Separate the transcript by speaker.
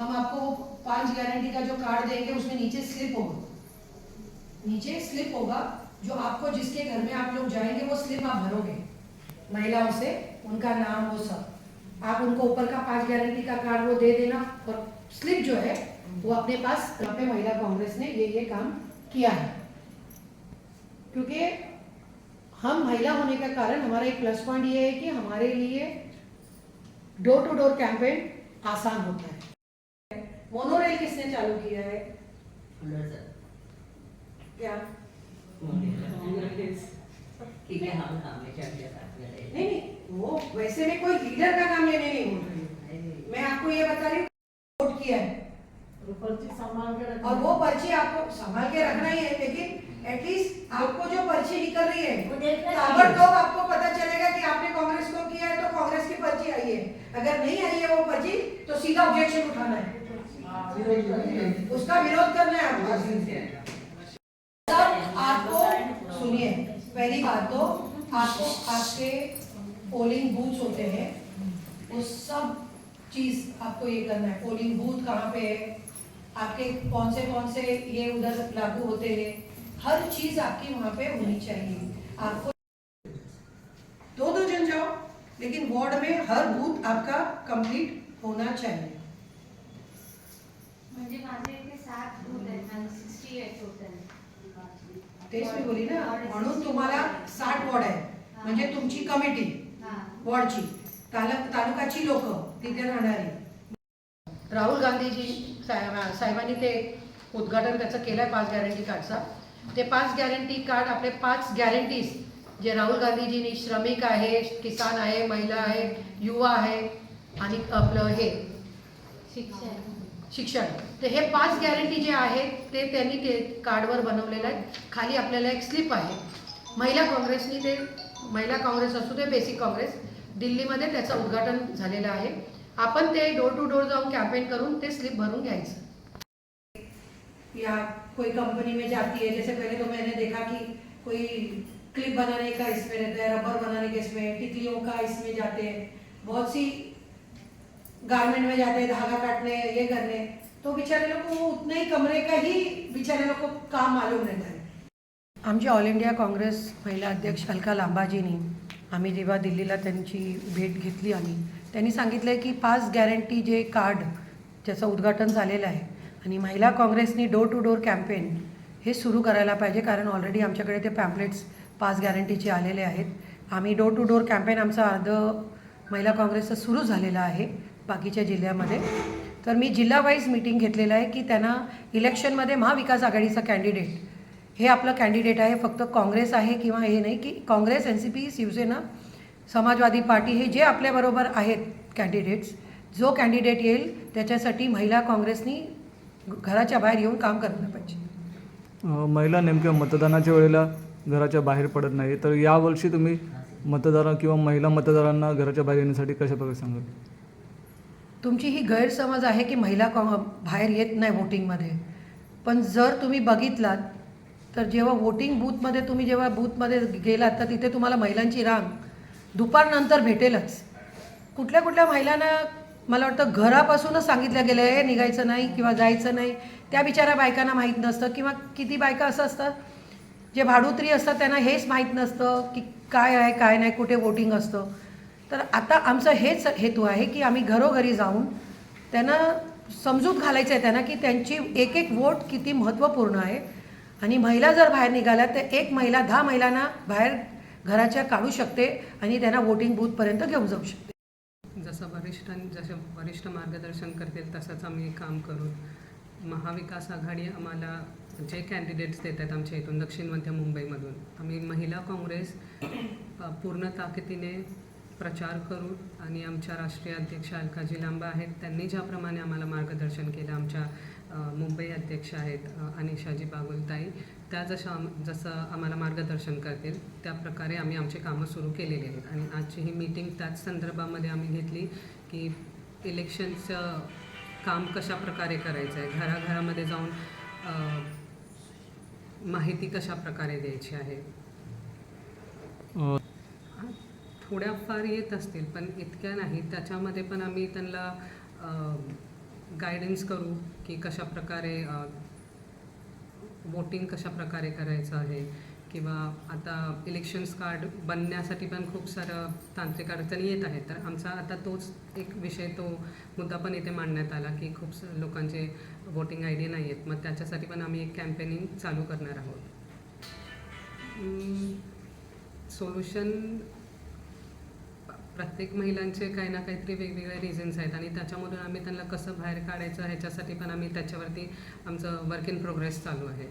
Speaker 1: हम आपको वो पाँच गारंटी का जो कार्ड देंगे, उसमें नीचे स्लिप होगा। नीचे स्लिप होगा, जो आपको जिसके घर में आप लोग जाएँगे, वो स्लिप आप भरोगे। महिलाओं से, उनका नाम, वो सब। आप उनको ऊपर का पाँच गारंटी का कार्ड वो दे देना, और स्लिप जो है, वो अपने पास पे महिला कांग्रेस ने ये ये काम किया है। क्योंकि हम महिला होने का कारण, हमारा एक प्लस पॉइंट ये है कि हमारे लिए डोर टू डोर कैंपेन आसान होता है। मोनोरेल किसने चालू किया है? क्या?
Speaker 2: ठीक है हम काम में चल जाता
Speaker 1: नहीं नहीं वो वैसे में कोई लीडर का काम लेने नहीं बोल रही हूँ। मैं आपको ये बता रही हूँ वोट किया है। और वो पर्ची आपको संभाल के रखना ही है लेकिन एटलीस्ट आपको जो पर्ची निकल रही है ताबड़तोब आपको पता चलेगा कि आपने कांग्रेस को किया है तो कांग्रेस की पर्ची आई है। अगर नहीं आई है वो पर्ची तो सीधा ऑब्जेक्शन उठाना है। उसका विरोध करना है आपको। आपको, सुनिए, पहली बात तो आपको आपके पोलिंग बूथ होते हैं। वो सब चीज़ आपको ये करना है। पोलिंग बूथ कहाँ पे है? आपके कौन से कौन से ये उधर लागू होते हैं? हर चीज़ आपकी वहाँ पे होनी चाहिए। आपको दो दो जन जाओ, लेकिन वार्ड में हर बूथ आपका कंप्लीट होना चाहिए।
Speaker 3: म्हणजे माझे इथे सात बूथ आहेत आणि सिक्स्टी एट टोटल.
Speaker 1: तेच मी बोली ना म्हणून तुम्हाला साठ वॉर्ड आहे म्हणजे तुमची कमिटी वॉर्डची. तालुक तालुकाची लोक तिथे राहणारी. राहुल गांधीजी साहेब- साहेबांनी ते उद्घाटन त्याचं केलंय पाच गॅरंटी कार्डचा ते पाच गॅरंटी कार्ड आपले पाच गॅरंटीज जे राहुल गांधीजींनी श्रमिक आहे किसान आहे महिला आहे युवा आहे आणि आपलं हे.
Speaker 3: शिक्षण.
Speaker 1: शिक्षण. तर हे पाच गॅरंटी जे आहेत ते त्यांनी ते कार्डवर बनवलेलं आहे खाली आपल्याला एक स्लिप आहे. महिला काँग्रेसनी ते महिला काँग्रेस असू दे बेसिक काँग्रेस दिल्लीमध्ये त्याचं उद्घाटन झालेलं आहे. आपण ते डोर टू डोर जाऊन कॅम्पेन करून ते स्लिप भरून घ्यायचं. या कोई कंपनी में जाती है जैसे पहले तो मैंने देखा कि कोई क्लिप बनाने का इसमें रहता है रबर बनाने के इसमें टिकलियों का इसमें जाते हैं। बहुत सी गारमेंट में जाते हैं धागा काटने ये करने। तो बेचारे लोग को उतने ही कमरे का ही बेचारे लोग को काम मालूम रहता है। आमची ऑल इंडिया काँग्रेस महिला अध्यक्ष अलका लांबाजींनी आम्ही जेव्हा दिल्लीला त्यांची भेट घेतली आम्ही त्यांनी सांगितलं आहे की पाच गॅरंटी जे कार्ड ज्याचं उद्घाटन झालेलं आहे आणि महिला काँग्रेसनी डोर टू डोर कॅम्पेन हे सुरू करायला पाहिजे कारण ऑलरेडी आमच्याकडे ते पॅम्पलेट्स पाच गॅरंटीचे आलेले आहेत. आम्ही डोर टू डोर कॅम्पेन आमचं अर्ध महिला काँग्रेसचं सुरू झालेलं आहे. बाकीच्या जिल्ह्यामध्ये. तर मी जिल्हा वाईज मीटिंग घेतलेलं आहे की त्यांना इलेक्शनमध्ये महाविकास आघाडीचा कॅन्डिडेट हे आपलं कॅन्डिडेट आहे फक्त काँग्रेस आहे किंवा हे नाही की Congress N C P Shiv Sena Samajwadi party हे जे आपल्याबरोबर आहेत कॅन्डिडेट्स जो कॅन्डिडेट येईल त्याच्यासाठी महिला काँग्रेसनी घराच्या बाहेर येऊन काम करायला पाहिजे.
Speaker 4: महिला नेमक्या मतदानाच्या वेळेला घराच्या बाहेर पडत नाही तर यावर्षी तुम्ही मतदार किंवा महिला मतदारांना घराच्या बाहेर येण्यासाठी कशाप्रकारे सांगाल?
Speaker 1: तुमची ही गैरसमज आहे की महिला कॉ बाहेर येत नाही वोटिंगमध्ये पण जर तुम्ही बघितलात तर जेव्हा वोटिंग बूथमध्ये तुम्ही जेव्हा बूथमध्ये गेलात तर तिथे तुम्हाला महिलांची रांग दुपारनंतर भेटेलच. कुठल्या कुठल्या महिलांना मला वाटतं घरापासूनच सांगितलं गेलं आहे निघायचं नाही किंवा जायचं नाही. त्या बिचाऱ्या बायकांना माहीत नसतं किंवा किती बायका असं असतं जे भाडुत्री असतात त्यांना हेच माहीत नसतं की काय आहे काय नाही कुठे वोटिंग असतं. तर आता आमचं हेच हेतू आहे की आम्ही घरोघरी जाऊन त्यांना समजूत घालायचं आहे त्यांना की त्यांची एक एक वोट किती महत्त्वपूर्ण आहे. आणि महिला जर बाहेर निघाल्या तर एक महिला दहा महिलांना बाहेर घराच्या काढू शकते आणि त्यांना वोटिंग बूथपर्यंत घेऊन जाऊ शकते.
Speaker 5: जसं वरिष्ठ जसे वरिष्ठ मार्गदर्शन करतील तसंच आम्ही काम करू. महाविकास आघाडी आम्हाला जे कॅन्डिडेट्स देत आहेत आमच्या इथून दक्षिण मध्य मुंबईमधून आम्ही महिला काँग्रेस पूर्ण ताकदीने प्रचार करून आणि आमच्या राष्ट्रीय अध्यक्ष अलकाजी लांबा आहेत. त्यांनी ज्याप्रमाणे आम्हाला मार्गदर्शन केलं आमच्या मुंबई अध्यक्ष आहेत अनिशाजी बागुलताई. त्या जशा आम जसं आम्हाला मार्गदर्शन करतील त्या प्रकारे आम्ही आमची कामं सुरू केलेली आहेत. आणि आजची ही मीटिंग त्याच संदर्भामध्ये आम्ही घेतली की इलेक्शनचं काम कशा प्रकारे करायचं आहे घराघरामध्ये जाऊन माहिती कशा प्रकारे द्यायची आहे? थोड्याफार येत असतील पण इतक्या नाही. त्याच्यामध्ये पण आम्ही त्यांना गायडन्स करू की कशा प्रकारे वोटिंग कशा प्रकारे करायचं आहे. किंवा आता इलेक्शन्स कार्ड बनण्यासाठी पण खूप सारं तांत्रिक अडचणी येत आहेत. तर आमचा आता तोच एक विषय तो मुद्दा पण इथे मांडण्यात आला की खूप स- लोकांचे वोटिंग आय डी नाही आहेत. मग त्याच्यासाठी पण आम्ही एक कॅम्पेनिंग चालू करणार आहोत. सोल्युशन प्रत्येक महिलांचे काही ना काहीतरी वेगवेगळे रिझन्स आहेत आणि त्याच्यामधून आम्ही त्यांना कसं बाहेर काढायचं ह्याच्यासाठी पण आम्ही त्याच्यावरती आमचं वर्क इन प्रोग्रेस चालू आहे.